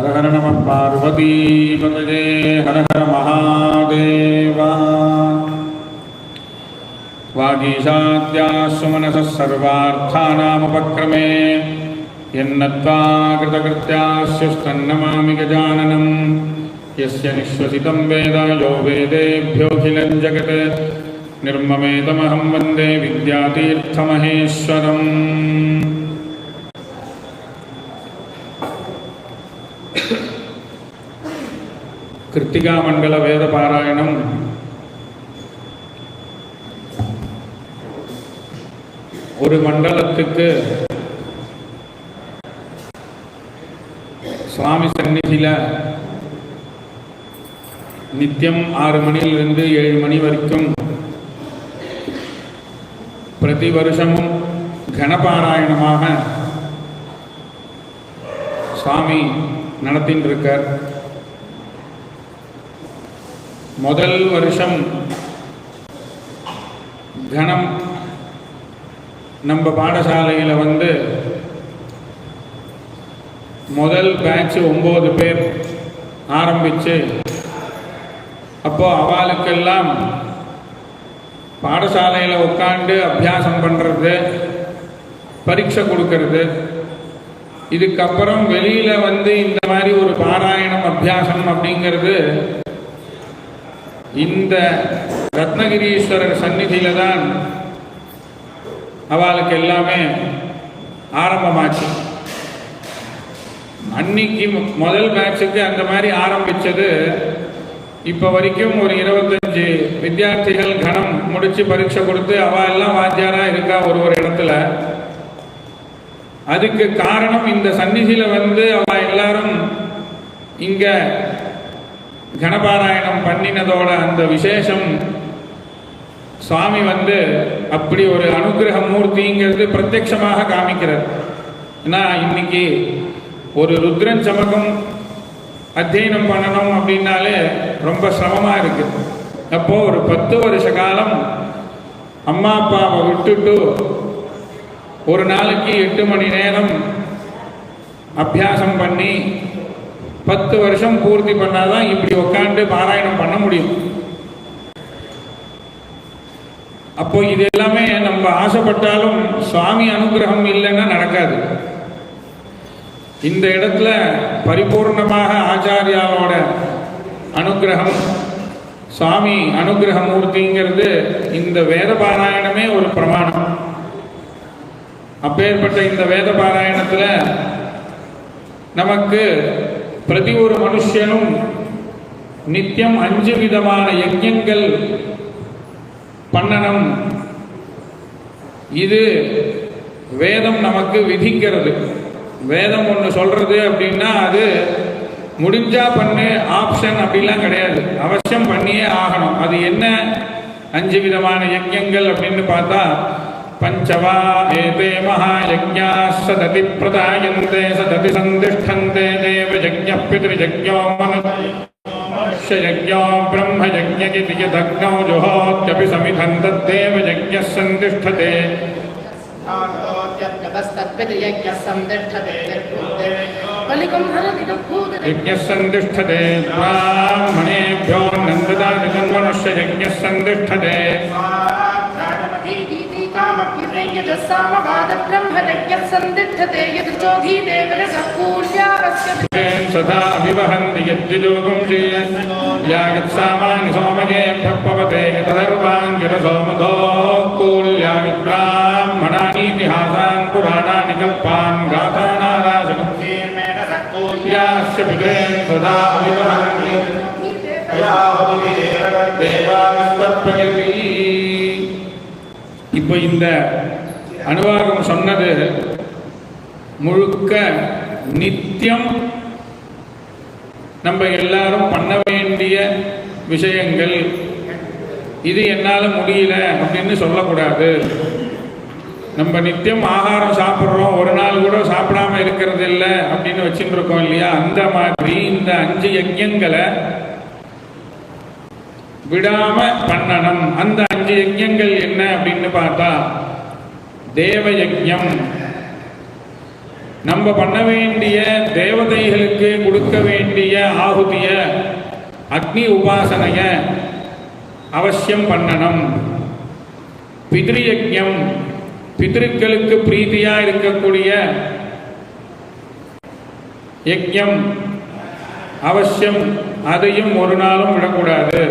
हर हर नमः पार्वतीपतये हर हर महादेवा। वागीशाद्यास्सु मनसः सर्वार्थानामुपक्रमे यन्नत्वा कृतकृत्यास्युस्तन्नमामि गजाननम् यस्य निःश्वसितं वेद यो वेदेभ्योऽखिलं जगत् निर्ममेतमहं वन्दे विद्यातीर्थमहेश्वरम् கிருத்திகா மண்டல வேத பாராயணம். ஒரு மண்டலத்துக்கு சுவாமி சந்நிதியில் நித்தியம் ஆறு மணியிலிருந்து ஏழு மணி வரைக்கும் பிரதி வருஷமும் கணபாராயணமாக சுவாமி நடத்தின்னு இருக்கார் முதல் வருஷம் கணம் நம்ம பாடசாலையில் வந்து முதல் பேட்ச் ஒம்பது பேர் ஆரம்பித்து அப்போது அவளுக்கெல்லாம் பாடசாலையில் உட்காந்து அபியாசம் பண்ணுறது பரீட்சை கொடுக்கறது இதுக்கப்புறம் வெளியில் வந்து இந்த மாதிரி ஒரு பாராயணம் அபியாசம் அப்படிங்கிறது இந்த ரத்னகிரீஸ்வரர் சந்நிதியில தான் அவளுக்கு எல்லாமே ஆரம்பமாச்சு. அன்னைக்கு முதல் மேட்சுக்கு அந்த மாதிரி ஆரம்பிச்சது. இப்போ வரைக்கும் ஒரு இருபத்தஞ்சு வித்தியார்த்திகள் கணம் முடிச்சு பரீட்சை கொடுத்து அவ எல்லாம் வாத்தியாரா இருக்கா ஒரு ஒரு இடத்துல. அதுக்கு காரணம் இந்த சந்நிதியில வந்து அவ எல்லாரும் இங்க கணபாராயணம் பண்ணினதோட அந்த விசேஷம் சுவாமி வந்து அப்படி ஒரு அனுகிரக மூர்த்திங்கிறது பிரத்யட்சமாக காமிக்கிறது ஏன்னா இன்னைக்கு ஒரு ருத்ரன் சமகம் அத்தியனம் பண்ணணும் அப்படின்னாலே ரொம்ப சிரமமாக இருக்கு. அப்போ ஒரு பத்து வருஷ காலம் அம்மா அப்பாவை விட்டுட்டு ஒரு நாளைக்கு எட்டு மணி நேரம் அபியாசம் பண்ணி பத்து வருஷம் பூர்த்தி பண்ணாதான் இப்படி உட்காந்து பாராயணம் பண்ண முடியும். அப்போ இது எல்லாமே நம்ம ஆசைப்பட்டாலும் சுவாமி அனுகிரகம் இல்லைன்னா நடக்காது. இந்த இடத்துல பரிபூர்ணமாக ஆச்சாரியாவோட அனுகிரகம் சுவாமி அனுகிரகமூர்த்திங்கிறது இந்த வேத பாராயணமே ஒரு பிரமாணம். அப்பேற்பட்ட இந்த வேத பாராயணத்தில் நமக்கு பிரதி ஒரு மனுஷனும் நித்தியம் அஞ்சு விதமான யஜ்யங்கள் பண்ணணும். இது வேதம் நமக்கு விதிக்கிறது. வேதம் ஒன்று சொல்றது அப்படின்னா அது முடிஞ்சா பண்ணு ஆப்ஷன் அப்படிலாம் கிடையாது. அவசியம் பண்ணியே ஆகணும். அது என்ன? அஞ்சு விதமான யஜ்யங்கள் அப்படின்னு பார்த்தா पञ्चवा एते महायज्ञाः सदति प्रदायन्ते सदति सन्तिष्ठन्ते देवयज्ञः पितृयज्ञो मनुष्ययज्ञो ब्रह्मयज्ञगिति यदग्नौ जुहोत्यपि समिधन् तद्देवयज्ञः सन्तिष्ठते यज्ञसन्तिष्ठते ब्राह्मणेभ्यो नन्ददानि तन्मनुष्ययज्ञः सन्तिष्ठते सदा अभिवहन्ति यद्विजोगुंसि यागत्सामानि सोमयेभ्यः पवते तदर्वाङ्गिरसोमधो कूल्यामि ब्राह्मणानीतिहासान् पुराणानि कल्पान् गाथानाराशकुल्यास्य पितॄन् सदा अभिवहन्ति தேவாஸ்தப்பிரகதி இப்போ இந்த அனுவாகம் சொன்னது முழுக்க நித்தியம். நம்ம எல்லாரும் பண்ண வேண்டிய விஷயங்கள். இது என்னால் முடியல அப்படின்னு சொல்லக்கூடாது. நம்ம நித்தியம் ஆகாரம் சாப்பிட்றோம். ஒரு நாள் கூட சாப்பிடாம இருக்கிறது இல்லை அப்படின்னு வச்சுட்டு இருக்கோம் இல்லையா? அந்த மாதிரி இந்த அஞ்சு யஜ்யங்களை விடாம பண்ணணும். அந்த அஞ்சு யஜ்யங்கள் என்ன அப்படின்னு பார்த்தா தேவ நம்ம பண்ண வேண்டிய தேவதைகளுக்கு கொடுக்க வேண்டிய ஆகுதிய அக்னி உபாசனைய அவசியம் பண்ணணும். பிதிரியஜம் பிதிருக்களுக்கு பிரீதியா இருக்கக்கூடிய யஜம் அவசியம் அதையும் ஒரு நாளும் விடக்கூடாது.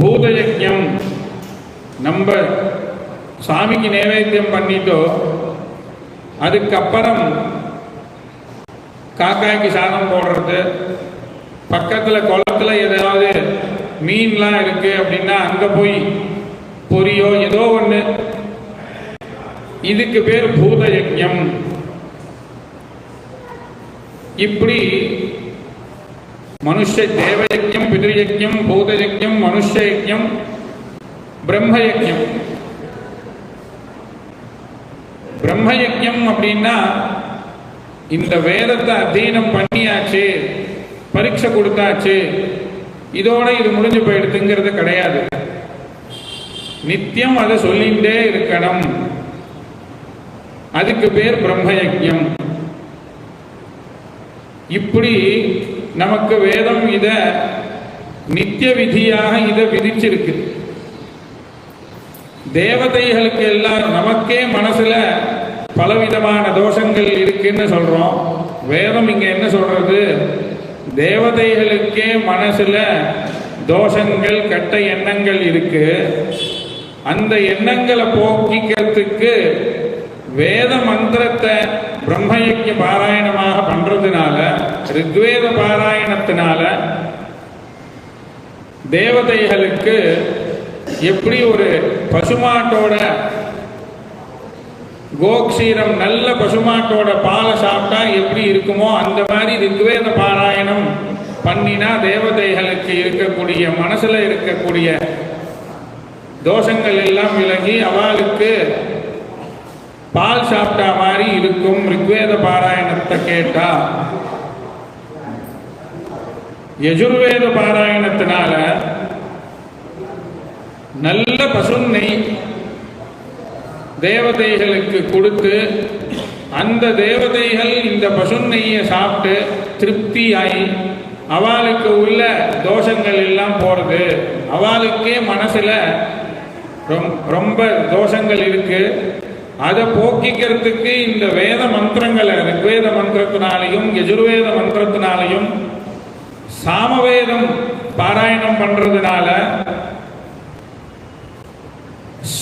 பூதயஜம் நம்ம சாமிக்கு நைவேத்தியம் பண்ணிட்டோ அதுக்கப்புறம் காக்காய்க்கு சாதம் போடுறது பக்கத்தில் குளத்துல ஏதாவது மீன்லாம் இருக்கு அப்படின்னா அங்கே போய் பொரியோ ஏதோ ஒன்று இதுக்கு பேர் பூத யஜ்யம். இப்படி மனுஷ தேவயஜ்யம் பிதிருயஜ்யம் பூதயஜ்யம் மனுஷ யஜ்யம் பிரம்மயஜ்யம் பிரம்மயஜ்யம் அப்படின்னா இந்த வேதத்தை அத்தியனம் பண்ணியாச்சு பரீட்சை கொடுத்தாச்சு இதோட இது முடிஞ்சு போயிடுதுங்கிறது கிடையாது. நித்தியம் அதை சொல்லிகிட்டே இருக்கணும். அதுக்கு பேர் பிரம்மயஜ்யம் இப்படி நமக்கு வேதம் இத நித்திய விதியாக இதை விதிச்சிருக்கு. தேவதைகளுக்கு எல்லாம் நமக்கே மனசுல பலவிதமான தோஷங்கள் இருக்குன்னு சொல்றோம். வேதம் இங்க என்ன சொல்றது? தேவதைகளுக்கே மனசுல தோஷங்கள் கெட்ட எண்ணங்கள் இருக்கு. அந்த எண்ணங்களை போக்கிக்கிறதுக்கு வேத மந்திரத்தை பிரம்மயஜ்ய பாராயணமாக பண்றதுனால ரிக்வேத பாராயணத்தினால தேவதைகளுக்கு எப்படி ஒரு பசுமாட்டோட கோக்ஷீரம் நல்ல பசுமாட்டோட பாலை சாப்பிட்டா எப்படி இருக்குமோ அந்த மாதிரி ரிக்வேத பாராயணம் பண்ணினா தேவதைகளுக்கு இருக்கக்கூடிய மனசுல இருக்கக்கூடிய தோஷங்கள் எல்லாம் விலகி அவளுக்கு பால் சாப்பிட்டா மாதிரி இருக்கும் ரிக்வேத பாராயணத்தை கேட்டா. யஜுர்வேத பாராயணத்தினால நல்ல பசுநெய் தேவதைகளுக்கு கொடுத்து அந்த தேவதைகள் இந்த பசுநெய்யை சாப்பிட்டு திருப்தியாகி அவளுக்கு உள்ள தோஷங்கள் எல்லாம் போகிறது அவளுக்கே மனசில் ரொம்- ரொம்ப தோஷங்கள் இருக்கு. அதை போக்கிக்கிறதுக்கு இந்த வேத மந்திரங்களை ரிக்வேத மந்திரத்தினாலையும் எஜுர்வேத மந்திரத்தினாலையும் சாமவேதம் பாராயணம் பண்ணுறதுனால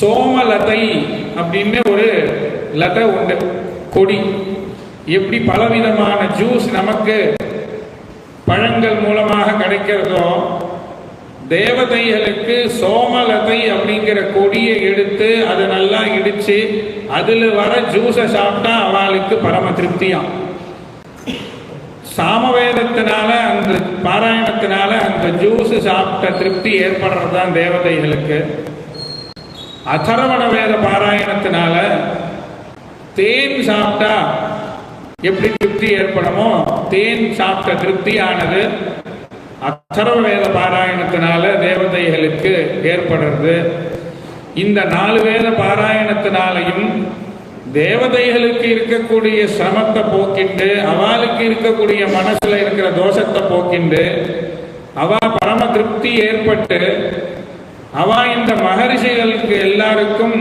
சோமலதை அப்படின்னு ஒரு லதை உண்டு. கொடி. எப்படி பலவிதமான ஜூஸ் நமக்கு பழங்கள் மூலமாக கிடைக்கிறதோ தேவதைகளுக்கு சோமலதை அப்படிங்கிற கொடியை எடுத்து அதை நல்லா இடிச்சு அதில் வர ஜூஸை சாப்பிட்டா அவளுக்கு பரம திருப்தியாம் சாமவேதத்தினால அந்த பாராயணத்தினால அந்த ஜூஸ் சாப்பிட்ட திருப்தி ஏற்படுறது தான் தேவதைகளுக்கு. அதர்வண வேத பாராயணத்தினால தேன் சாப்பிட்டா எப்படி திருப்தி ஏற்படுமோ? தேன் சாப்பிட்ட திருப்தியானது அத்தரவ வேத பாராயணத்தினால தேவதைகளுக்கு ஏற்படுறது. இந்த நாலு வேத பாராயணத்தினாலையும் தேவதைகளுக்கு இருக்கக்கூடிய சிரமத்தை போக்கிண்டு அவளுக்கு இருக்கக்கூடிய மனசுல இருக்கிற தோஷத்தை போக்கிண்டு அவ பரம திருப்தி ஏற்பட்டு அவா இந்த மகரிஷிகளுக்கு எல்லாருக்கும்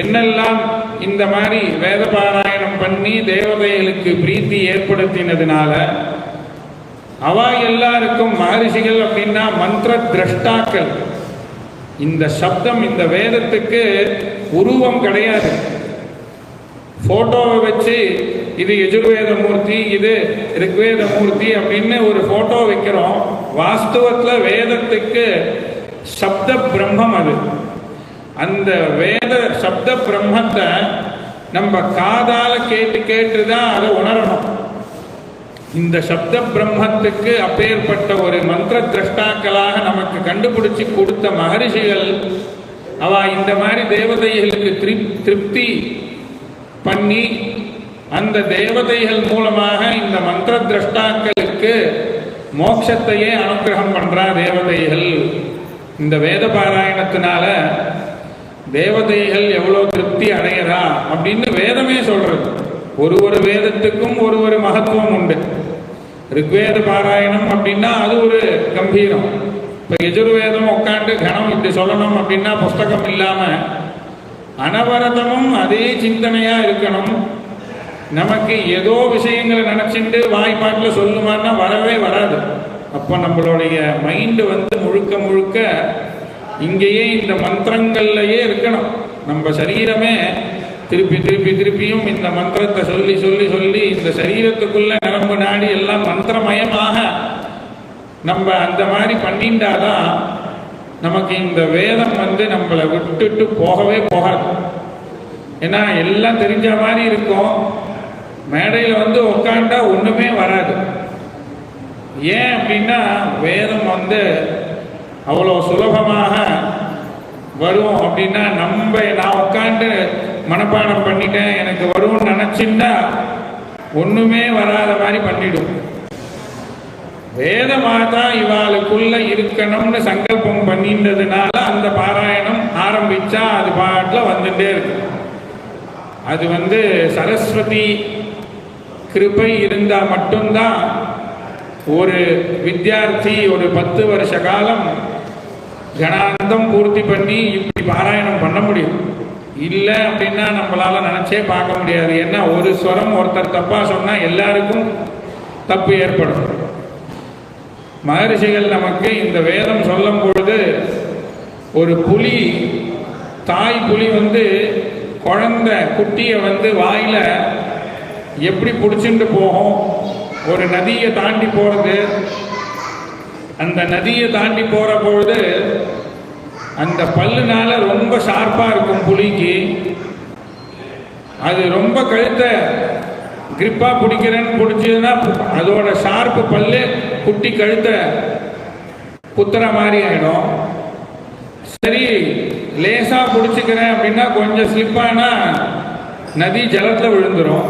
என்னெல்லாம் இந்த மாதிரி வேத பாராயணம் பண்ணி தேவதைகளுக்கு பிரீத்தி ஏற்படுத்தினதுனால அவ எல்லாருக்கும் மகரிஷிகள் அப்படின்னா மந்திர திரஷ்டாக்கள் இந்த சப்தம் இந்த வேதத்துக்கு உருவம் கிடையாது. போட்டோவை வச்சு இது யஜுர்வேத மூர்த்தி இது ரிக்வேத மூர்த்தி அப்படின்னு ஒரு போட்டோ வைக்கிறோம். வாஸ்தவத்தில் வேதத்துக்கு சப்த பிரம்மம் அது. அந்த வேத சப்த பிரம்மத்தை நம்ம காதால கேட்டு கேட்டு தான் அதை உணரணும். இந்த சப்த பிரம்மத்துக்கு அப்பேற்பட்ட ஒரு மந்திர திரஷ்டாக்களாக நமக்கு கண்டுபிடிச்சு கொடுத்த மகரிஷிகள் அவ இந்த மாதிரி தேவதைகளுக்கு திருப் திருப்தி பண்ணி அந்த தேவதைகள் மூலமாக இந்த மந்திர திரஷ்டாக்களுக்கு மோட்சத்தையே அனுகிரகம் பண்றா தேவதைகள். இந்த வேத பாராயணத்தினால தேவதைகள் எவ்வளோ திருப்தி அடையிறா அப்படின்னு வேதமே சொல்றது. ஒரு ஒரு வேதத்துக்கும் ஒரு ஒரு மகத்துவம் உண்டு. ரிக்வேத பாராயணம் அப்படின்னா அது ஒரு கம்பீரம். இப்போ எஜுர்வேதம் உட்காந்து கணம் இப்படி சொல்லணும் அப்படின்னா புஸ்தகம் இல்லாமல் அனவரதமும் அதே சிந்தனையாக இருக்கணும். நமக்கு ஏதோ விஷயங்களை நினச்சிட்டு வாய்ப்பாட்டில் சொல்லுமான்னா வரவே வராது. அப்போ நம்மளுடைய மைண்டு வந்து முழுக்க முழுக்க இங்கேயே இந்த மந்திரங்கள்லையே இருக்கணும். நம்ம சரீரமே திருப்பி திருப்பி திருப்பியும் இந்த மந்திரத்தை சொல்லி சொல்லி சொல்லி இந்த சரீரத்துக்குள்ள நரம்பு நாடி எல்லாம் மந்திரமயமாக நம்ம அந்த மாதிரி பண்ணிண்டாதான் நமக்கு இந்த வேதம் வந்து நம்மளை விட்டுட்டு போகவே போகாது. ஏன்னா எல்லாம் தெரிஞ்ச மாதிரி இருக்கும். மேடையில் வந்து உட்காண்டா ஒன்றுமே வராது. ஏன் அப்படின்னா வேதம் வந்து அவ்வளோ சுலபமாக வரும் அப்படின்னா நம்ம நான் உட்காந்து மனப்பாடம் பண்ணிட்டேன் எனக்கு வரும்னு நினச்சின்னா ஒன்றுமே வராத மாதிரி பண்ணிடும். வேதமாதா இவாளுக்குள்ள இருக்கணும்னு சங்கல்பம் பண்ணின்றதுனால அந்த பாராயணம் ஆரம்பிச்சா அது பாட்டில் வந்துட்டே இருக்கு. அது வந்து சரஸ்வதி கிருபை இருந்தால் மட்டும்தான் ஒரு வித்தியார்த்தி ஒரு பத்து வருஷ காலம் கணாந்தம் பூர்த்தி பண்ணி இப்படி பாராயணம் பண்ண முடியும். இல்லை அப்படின்னா நம்மளால் நினச்சே பார்க்க முடியாது. ஏன்னா ஒரு ஸ்வரம் ஒருத்தர் தப்பாக சொன்னால் எல்லாருக்கும் தப்பு ஏற்படும். மகரிஷிகள் நமக்கு இந்த வேதம் சொல்லும் பொழுது ஒரு புலி தாய் புலி வந்து குழந்த குட்டியை வந்து வாயில் எப்படி பிடிச்சிட்டு போகும்? ஒரு நதியை தாண்டி போறது. அந்த நதியை தாண்டி போற பொழுது அந்த பல்லுனால ரொம்ப ஷார்ப்பா இருக்கும் புலிக்கு. அது ரொம்ப கழுத்தை கிரிப்பா பிடிக்கிறேன்னு பிடிச்சதுன்னா அதோட ஷார்ப்பு பல்லு குட்டி கழுத்தை குத்துற மாதிரி ஆயிடும். சரி லேசா பிடிச்சிக்கிறேன் அப்படின்னா கொஞ்சம் ஸ்லிப்பானா நதி ஜலத்தில் விழுந்துடும்